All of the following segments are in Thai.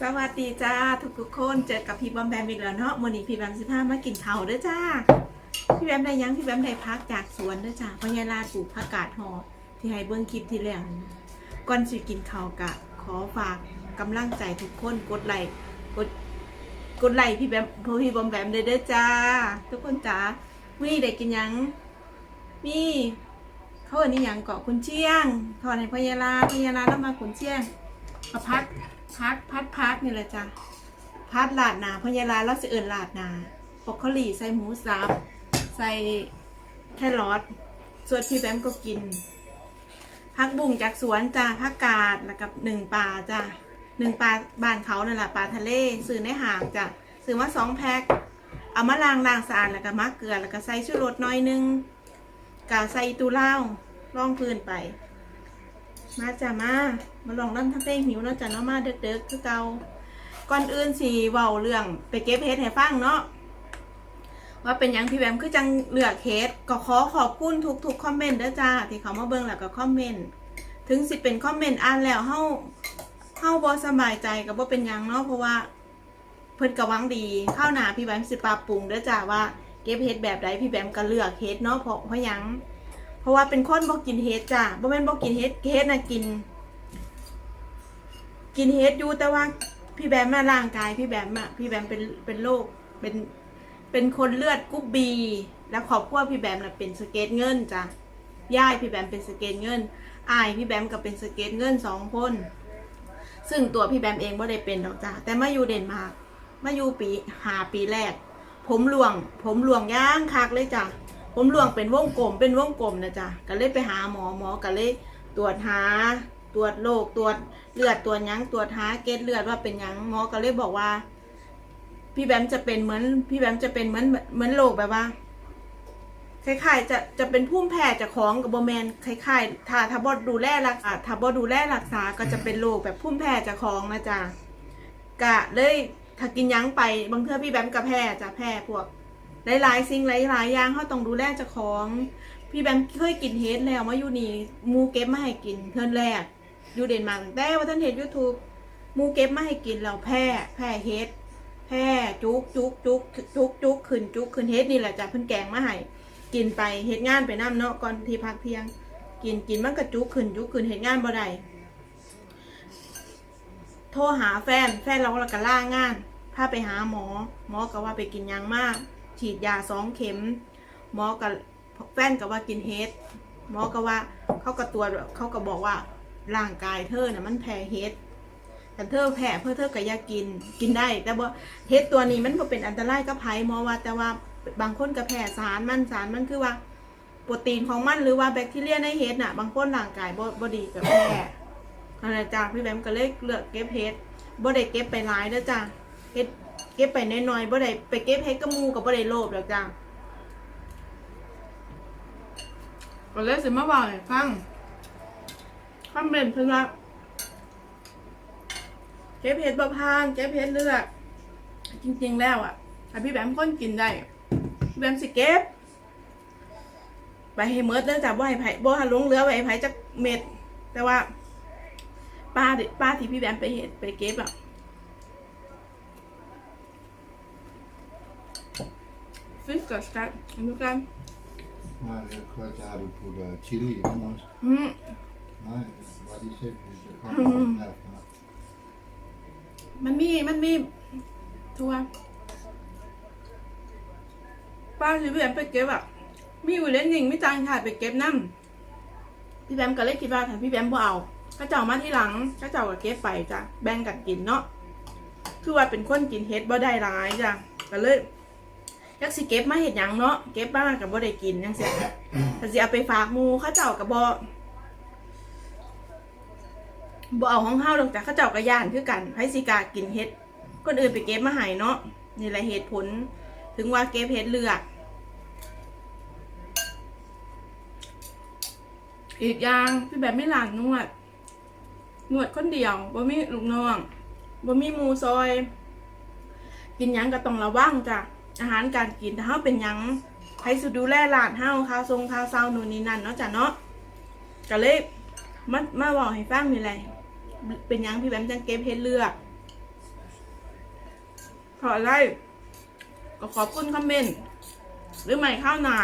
สวัสดีจ้าทุกทุกคนเจอกับพี่บอมแบมอีกแล้วเนาะมื้อนี้พี่แบมสิพามากินข้าด้อจ้า พี่แบมได้ยังพี่แบมได้พักจากสวนด้อจ้าพญาลาปลูกผักกาดหอที่ให้เบิ่งคลิปที่แล้วนั่นนะก่อนสิกินข้ากะ ขอฝากกำลังใจทุกคนกดไลค์กดกดไลค์พี่แบมโทรพี่บอมแบมเด้อเด้อจ้า ทุกคนจ้ามื้อนี้ได้กินยังมีเขาเอินนี่ยังเกาะคุณเชียงทอดให้พญาลาพญาลาแล้วมาคุณเชียงมาพัด พัดพัดพัดนี่แหละจ้ะพัดลาดนาพญาลาแล้วสิเอิญลาดนาปกคลีใส่หมูสับใส่แครอทส่วนพี่แบมก็กินพักบุ้งจากสวนจ้าพักกาดแล้วกับหนึ่งปลาจ้ะหนึ่งปลาบ้านเขานั่นแหละปลาทะเลซื้อในหางจ้ะซื้อมาสองแพ็คเอามาล้างล้างสะอาดแล้วก็มาเกลือแล้วก็ใส่ชูรสน้อยนึงกาใส่ตูเล่าวร่องพื้นไป มาจ้ะมามาลองน้ำทั้งเต้หิวเนาะจ้ะเนาะมาเด็กๆคือเก่าก่อนอื่นสิเว้าเรื่องไปเก็บเฮ็ดให้ฟังเนาะว่าเป็นยังพี่แบมคือจังเลือกเฮ็ดก็ขอขอบคุณทุกๆคอมเมนต์เด้อจ้าที่เขามาเบิ่งแล้วก็คอมเมนต์ถึงสิเป็นคอมเมนต์อ่านแล้วเฮาเฮาบ่สบายใจก็บ่เป็นยังเนาะเพราะว่าเพิ่นก็หวังดีข้าวหนาพี่แบมสิปรับปรุงเด้อจ้าว่าเก็บเฮ็ดแบบใดพี่แบมก็เลือกเฮ็ดเนาะเพราะเพราะยัง เพราะว่าเป็นคนบ่กินเฮ็ดจ้ะบ่แม่นบ่กินเฮ็ดเฮ็ดน่ะกิน กินเฮ็ดอยู่แต่ว่าพี่แบมมาร่างกายพี่แบมอะพี่แบมเป็นเป็นโรคเป็นเป็นคนเลือดกรุ๊ปบี แล้วครอบครัวพี่แบมน่ะเป็นสเก็ตเงินจ้ะย่ายพี่แบมเป็นสเก็ตเงินอายพี่แบมก็เป็นสเก็ตเงินสองคน ซึ่งตัวพี่แบมเองบ่ได้เป็นดอกจ้ะแต่มาอยู่เดนมาร์กมาอยู่ปีหาปีแรก ผมหลวง ผมหลวงย่างคักเลยจ้ะ ผมหลวงเป็นวงกลมเป็นวงกลมนะจ๊ะก็เลยไปหาหมอหมอก็เลยตรวจหาตรวจโรคตรวจเลือดตรวจยังตรวจหาเกล็ดเลือดว่าเป็นยังหมอก็เลยบอกว่า พี่แบมจะเป็นเหมือน พี่แบมจะเป็นเหมือนเหมือนโรคแบบว่าคล้ายๆจะจะเป็นพุ่มแพ้จากของกับโบแมนคล้ายๆถ้าถ้าบอดูแลรักษาถ้าบอดูแลรักษาก็จะเป็นโรคแบบพุ่มแพ้จากของนะจ๊ะกะเลยถ้ากินยังไปบางเทื่อพี่แบมก็แพ้จะแพ้พวก หลายๆสิ่งหลายๆอย่างเขาต้องดูแลเจ้าของ พี่แบมเคยกินเฮดแล้วมาอยู่นี่มูเก็บมาให้กินเพื่อนแรกอยู่เดนมาร์กแต่ว่าท่านเห็นยูทูบมูเก็บมาให้กินแล้วแพ้แพ้เฮดแพ้จุกจุกจุกจุกจุกขึ้นจุกขึ้นเฮดนี่แหละจ้ะเพิ่นแกงมาให้กินไปเฮ็ดงานไปน้ำเนาะก่อนที่พักเที่ยง กินกินมันก็จุกขึ้นจุกขึ้นเฮ็ดงานบ่ได้โทรหาแฟนแฟนเราก็ล่างานพาไปหาหมอ หมอก็ว่าไปกินยางมาก ฉีดยาสองเข็ม หมอกับแฟนก็ว่ากินเฮดหมอก็ว่าเขาก็ตรวเขาก็บอกว่าร่างกายเธอน่ะมันแพ้เฮดแต่เธอแพ้เพื่อเธอก็อยากินกินได้ แต่ว่าเฮดตัวนี้มันก็เป็นอันตรายกับไผหมอว่าแต่ว่าบางคนก็แพ้สารมันสารมันคือว่าโปรตีนของมันหรือว่าแบคทีเรียในเฮดน่ะ บางคนร่างกายบ่บดีกับแพ้อะไรจ้าพี่แบมก็เลยเลือกเก็บเฮดบ่ได้เก็บไปหลายเด้อจ้าเฮด เก็บไปน้อยๆบ่ได้ไปเก็บเฮ็ดกับหมูกับบ่ได้โลภหรอกจ้าก็เลยสิมาบอกให้ฟังคอมเมนต์เพิ่นว่าเก็บเฮ็ดบ่พานเก็บเฮ็ดเลือกจริง ๆ แล้วอะถ้าพี่แบมคนกินได้พี่แบมสิเก็บไปให้เมิดเด้องจ้ะบ่ให้ไผบ่ห้ลงเรือไว้ให้ไผจักเม็ด แต่ว่าป้าดิป้าที่พี่แบมไปเฮ็ดไปเก็บอะ Fisk och stark. Du kan... Nej, jag tror att du putter chili i den også. Mm. Nej, var de selv, hvis jeg kommer herfra. มันมีมันมีทัวป้าที่พี่แบมไปเก็บอะมีอยู่เล่นยิงไม่จางขาดไปเก็บน้ำพี่แบมก็เลยคิดว่าถ้าพี่แบมบ่เอาก็เจ้ามาที่หลังก็เจ้าก็เก็บไปจ้ะแบ่งกันกินเนาะคือว่าเป็นคนกินเฮ็ดบ่ได้ร้ายจ้ะก็เลย ยักสิเก็บมาเห็ดหยังเนาะเก็บมากับบ่ได้กินยังเสียถ้าสิเอาไปฝากหมูเขาเจ้ากับบ่บ่เอาของเฮาดอกจ้ะเขาเจ้าก็ย่านคือกันไผสิกล้ากินเฮ็ด คนอื่นไปเก็บมาให้เนาะนี่แหละเหตุผล ถึงว่าเก็บเฮ็ดเลือก อีกอย่างพี่แบบไม่หลานนวด นวดคนเดียวบ่มีลูกน้องบ่มีหมูซอย กินหยังก็ต้องระวังจ้ะ อาหารการกินถ้าเฮาเป็นยังใครสุดดูแลหลานเฮาข้าวทรงข้าวเซานู่นนี่นั่นเนาะจ้ะเนาะก็เลยมามาบอกให้ฟังนี่แหละเป็นยังพี่แบมจังเก็บเฮ็ดเลือกเพอะไรก็ขอบคุณคอมเมนต์หรือไม่ข้าวหนา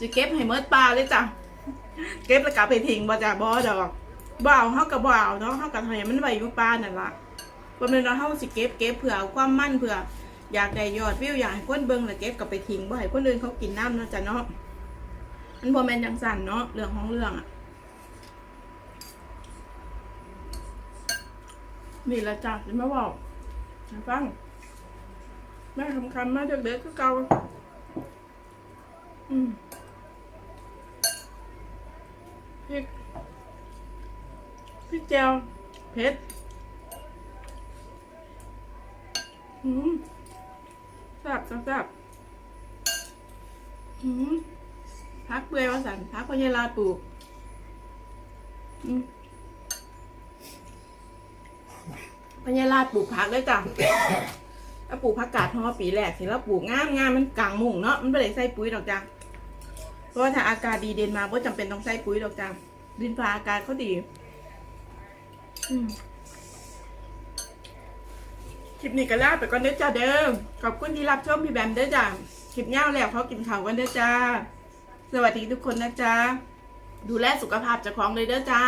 จะเก็บให้เมิดปลาเลยจ้ะเก็บแล้วกลับไปทิ้งบ่จ้ะบ่ดอกบ่เอาเฮากับบ่เอาเนาะเฮากับให้มันไว้อยู่ปลานั่นล่ะบ่แม่นว่าเฮาสิเก็บเก็บเผื่อความมั่นเผื่อ อยากได้ยอดวิวอยากให้คนเบิ่งแล้วเก็บกลับไปทิ้งบ่ให้คนอื่นเขากินน้ำเนาะจ้ะเนาะมันบ่แมนจังซั่นเนาะเรื่องของเรื่องอะนี่ละจ้ะสิมาบอกให้ฟังแม่คำคำมาเด็กๆคือเก่าอืมพริกพริกแจวเผ็ดอืม ซ่บแซ่บแซ่บอืมพักเปื่อยว่าสันพักพญาลาปลูกอืมพญาลาปลูกผักเลยจ้ะแล้วปลูกผักกาดฮอปีแรกสิแล้วปลูกงามงามมันกลางมุงเนาะมันไม่ได้ใส่ปุ๋ยดอกจ้ะเพราะว่าถ้าอากาศดีเด่นมาก็จำเป็นต้องใส่ปุ๋ยดอกจ้ะดินฟ้าอากาศเขาดี อืม คลิปนี้ก็ลาไปก่อนเด้อจ้าเดิมขอบคุณที่รับชมพี่แบมเด้อจ้าคลิปเงาแล้วเขากินข่าวกันเด้อจ้า สวัสดีทุกคนนะจ้าดูแลสุขภาพเจ้าของเลยเด้อจ้า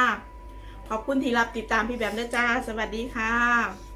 ขอบคุณที่รับติดตามพี่แบมเด้อจ้า สวัสดีค่ะ